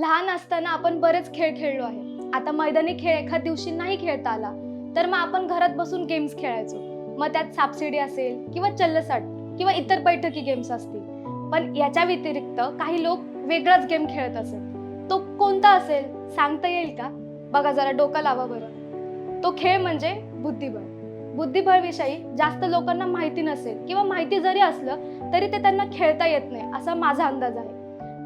लहान असताना आपण बरेच खेळ खेळलो आहे. आता मैदानी खेळ एखाद दिवशी नाही खेळता आला तर मग आपण घरात बसून गेम्स खेळायचो. मग त्यात सापशिडी असेल किंवा चल्लसाट किंवा इतर बैठकी गेम्स असतील. पण याच्या व्यतिरिक्त काही लोक वेगळाच गेम खेळत असेल. तो कोणता असेल सांगता येईल का? बघा जरा डोकं लावा बरं. तो खेळ म्हणजे बुद्धिबळ. बुद्धिबळविषयी जास्त लोकांना माहिती नसेल किंवा माहिती जरी असलं तरी ते त्यांना खेळता येत नाही असा माझा अंदाज आहे.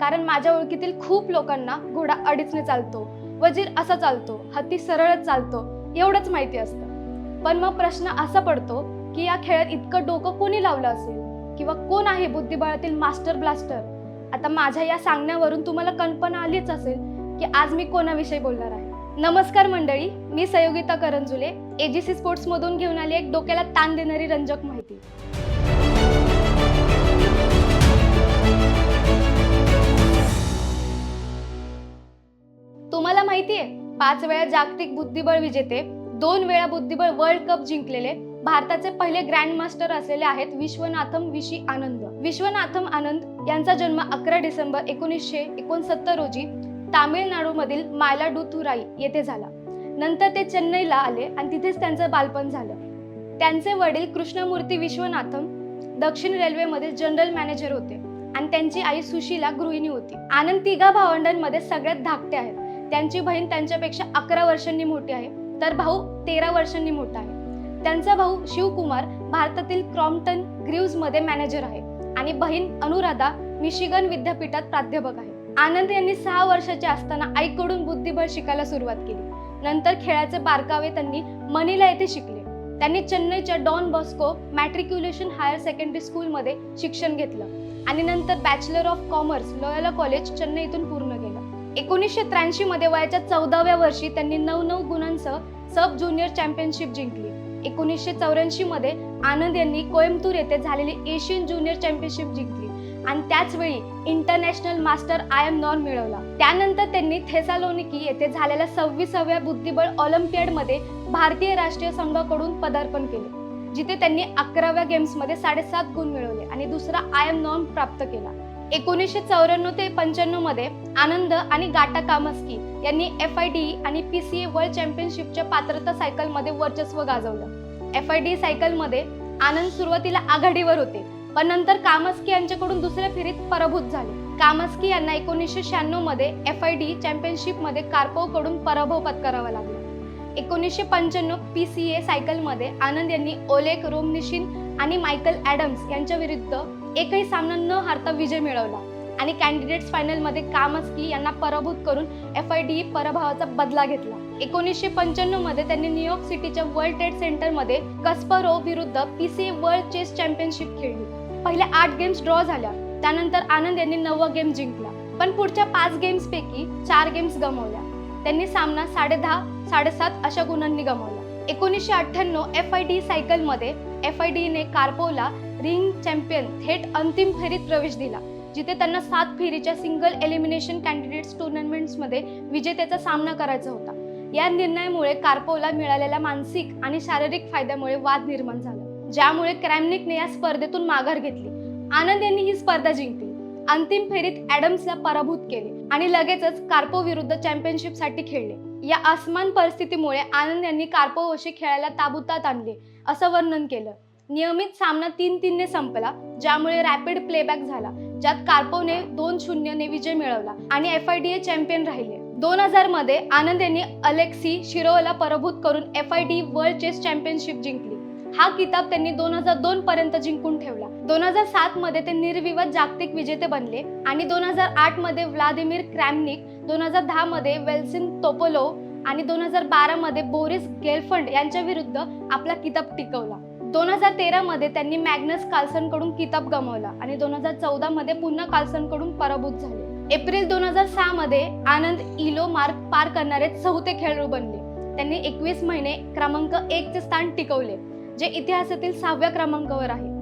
कारण माझ्या ओळखीतील खूप लोकांना घोडा अडीचने चालतो वजीर असा चालतो हत्ती सरळच चालतो एवढंच माहिती असतं. पण मग प्रश्न असा पडतो की या खेळात इतकं डोकं कोणी लावलं असेल? किंवा कोण आहे बुद्धिबळातील मास्टर ब्लास्टर? आता माझ्या या सांगण्यावरून तुम्हाला कल्पना आलीच असेल की आज मी कोणाविषयी बोलणार आहे. नमस्कार मंडळी मी सयोगिता करंजुले एजीसी स्पोर्ट्समधून घेऊन आली एक डोक्याला ताण देणारी रंजक माहिती. माहितीये? पाच वेळा जागतिक बुद्धिबळ विजेते दोन वेळा बुद्धिबळ वर्ल्ड कप जिंकलेले भारताचे पहिले ग्रँड मास्टर असलेले आहेत विश्वनाथम विशी आनंद. विश्वनाथम आनंद यांचा जन्म अकरा डिसेंबर एकोणीसशे एकोणसत्तर रोजी तामिळनाडूमधील मायलाडुथुराई येथे झाला. नंतर ते चेन्नईला आले आणि तिथेच त्यांचं बालपण झालं. त्यांचे वडील कृष्णमूर्ती विश्वनाथम दक्षिण रेल्वेमधील जनरल मॅनेजर होते आणि त्यांची आई सुशीला गृहिणी होती. आनंद तिघा भावंडांमध्ये सगळ्यात धाकटे आहेत. त्यांची बहीण त्यांच्यापेक्षा अकरा वर्षांनी मोठी आहे. तर भाऊ तेरा वर्षांनी मोठा आहे. त्यांचा भाऊ शिवकुमार भारतातील क्रॉम्प्टन ग्रीव्जमध्ये मॅनेजर आहे. आणि बहीण अनुराधा मिशिगन विद्यापीठात प्राध्यापक आहे. आनंद यांनी सहा वर्षाचे असताना आईकडून बुद्धिबळ शिकायला सुरुवात केली. नंतर खेळाचे बारकावे त्यांनी मनीला येथे शिकले. त्यांनी चेन्नईच्या Don Bosco matriculation higher secondary स्कूलमध्ये शिक्षण घेतलं. आणि नंतर bachelor of commerce Loyola college चेन्नईतून पूर्ण एकोणीसशे त्र्याऐंशी मध्ये वयाच्या चौदाव्या वर्षी त्यांनी नऊ नऊ गुणांसह सब ज्युनियर चॅम्पियनशिप जिंकली. एकोणीसशे चौऱ्याऐंशी मध्ये आनंद यांनी कोइंबतूर येथे झालेली एशियन ज्युनियर चॅम्पियनशिप जिंकली आणि त्याचवेळी इंटरनॅशनल मास्टर आय एम नॉन मिळवला. त्यानंतर त्यांनी थेसालोनिकी येथे झालेल्या सव्वीसाव्या बुद्धिबळ ऑलिम्पियाडमध्ये भारतीय राष्ट्रीय संघाकडून पदार्पण केले जिथे त्यांनी अकराव्या गेम्समध्ये साडेसात गुण मिळवले आणि दुसरा आय एम नॉन प्राप्त केला. एकोणीसशे चौऱ्याण्णव ते पंच्याण्णवमध्ये आनंद आणि गाटा कामस्की यांनी एफ आय डी आणि पी सी ए वर्ल्ड चॅम्पियनशिपच्या पात्रता सायकलमध्ये वर्चस्व गाजवलं. एफ आय डी सायकलमध्ये आनंद सुरुवातीला आघाडीवर होते पण नंतर कामस्की यांच्याकडून दुसऱ्या फेरीत पराभूत झाले. कामस्की यांना एकोणीसशे शहाण्णवमध्ये एफ आय डी चॅम्पियनशिपमध्ये कडून पराभव पत्करावा लागला. एकोणीसशे पंच्याण्णव पी सी ए सायकलमध्ये आनंद यांनी ओलेक रोमनिशिन आणि मायकल ॲडम्स यांच्या विरुद्ध एकही सामना न हारता विजय मिळवला. आणि कॅन्डिडेट्स फायनलमध्ये कामस्की यांना पराभूत करून एफ आय डी पराभवाचा बदला घेतला. एकोणीसशे पंच्याण्णवमध्ये त्यांनी न्यूयॉर्क सिटीच्या वर्ल्ड ट्रेड सेंटरमध्ये कस्परो विरुद्ध P C world chess championship खेळली. पहिल्या आठ गेम्स ड्रॉ झाल्या. त्यानंतर आनंद यांनी नववा गेम जिंकला. पण पुढच्या पाच गेम्सपैकी चार गेम्स गमावल्या. त्यांनी सामना साडे दहा साडेसात अशा गुणांनी गमावला. एकोणीसशे अठ्ठ्याण्णव एफ आय डी सायकलमध्ये एफ आय डीने कार्पोला रिंग चॅम्पियन थेट अंतिम फेरीत प्रवेश दिला जिथे त्यांना सात फेरीच्या सिंगल एलिमिनेशन कॅन्डिडेट्स टुर्नामेंट्समध्ये विजेतेचा सामना करायचा होता. या निर्णयामुळे कार्पोला मिळालेल्या मानसिक आणि शारीरिक फायद्यामुळे वाद निर्माण झाला ज्यामुळे क्रॅमनिकने या स्पर्धेतून माघार घेतली. आनंद यांनी ही स्पर्धा जिंकली. अंतिम फेरीत ॲडम्सला पराभूत केले आणि लगेचच कार्पो विरुद्ध चॅम्पियनशिपसाठी खेळले. या असमान परिस्थितीमुळे आनंद यांनी कार्पोवशी खेळायला ताबुतात आणले असं वर्णन केलं. नियमित सामना तीन तीनने संपला ज्यामुळे रॅपिड प्लेबॅक झाला ज्यात कार्पोने दोन शून्यने विजय मिळवला आणि F I D A champion राहिले. दोन हजारमध्ये आनंद यांनी अलेक्सी शिरोला पराभूत करून F I D world chess championship जिंकली. हा किताब त्यांनी दोन हजार दोन पर्यंत जिंकून ठेवला. दोन हजार सात मध्ये ते निर्विवाद जागतिक विजेते बनले आणि दोन हजार आठमध्ये व्लादिमीर क्रॅमनिक दोन हजार दहा मध्ये वेल्सिन तोपोलो आणि दोन हजार बारा मध्ये बोरिस गेलफंड यांच्या विरुद्ध आपला किताब टिकवला. दोन हजार तेरामध्ये त्यांनी मॅग्नस कार्लसनकडून किताब गमावला आणि दोन हजार चौदामध्ये पुन्हा कार्लसनकडून पराभूत झाले. एप्रिल दोन हजार सहामध्ये आनंद इलो मार्क पार करणारे चौथे खेळाडू बनले. त्यांनी एकवीस महिने क्रमांक एकचे स्थान टिकवले जे इतिहासातील सहाव्या क्रमांकावर आहे.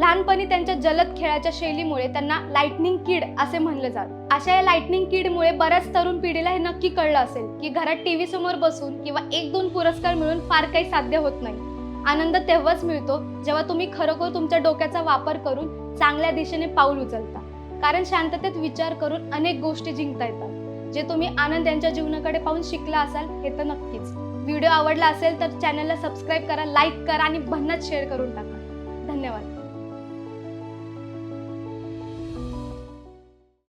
लहानपणी त्यांच्या जलद खेळाच्या शैलीमुळे त्यांना लाइटनिंग किड असे म्हणलं जात. अशा या लाइटनिंग किडमुळे बऱ्याच तरुण पिढीला हे नक्की कळलं असेल की घरात टीव्ही समोर बसून किंवा एक दोन पुरस्कार मिळून फार काही साध्य होत नाही. आनंद तेव्हाच मिळतो जेव्हा तुम्ही खरोखर तुमच्या डोक्याचा वापर करून चांगल्या दिशेने पाऊल उचलता. कारण शांततेत विचार करून अनेक गोष्टी जिंकता येतात. जे तुम्ही आनंद यांच्या जीवनाकडे पाहून शिकला असाल हे तर नक्कीच. व्हिडिओ आवडला असेल तर चॅनलला सबस्क्राईब करा लाईक करा आणि भन्नाट शेअर करून टाका. धन्यवाद.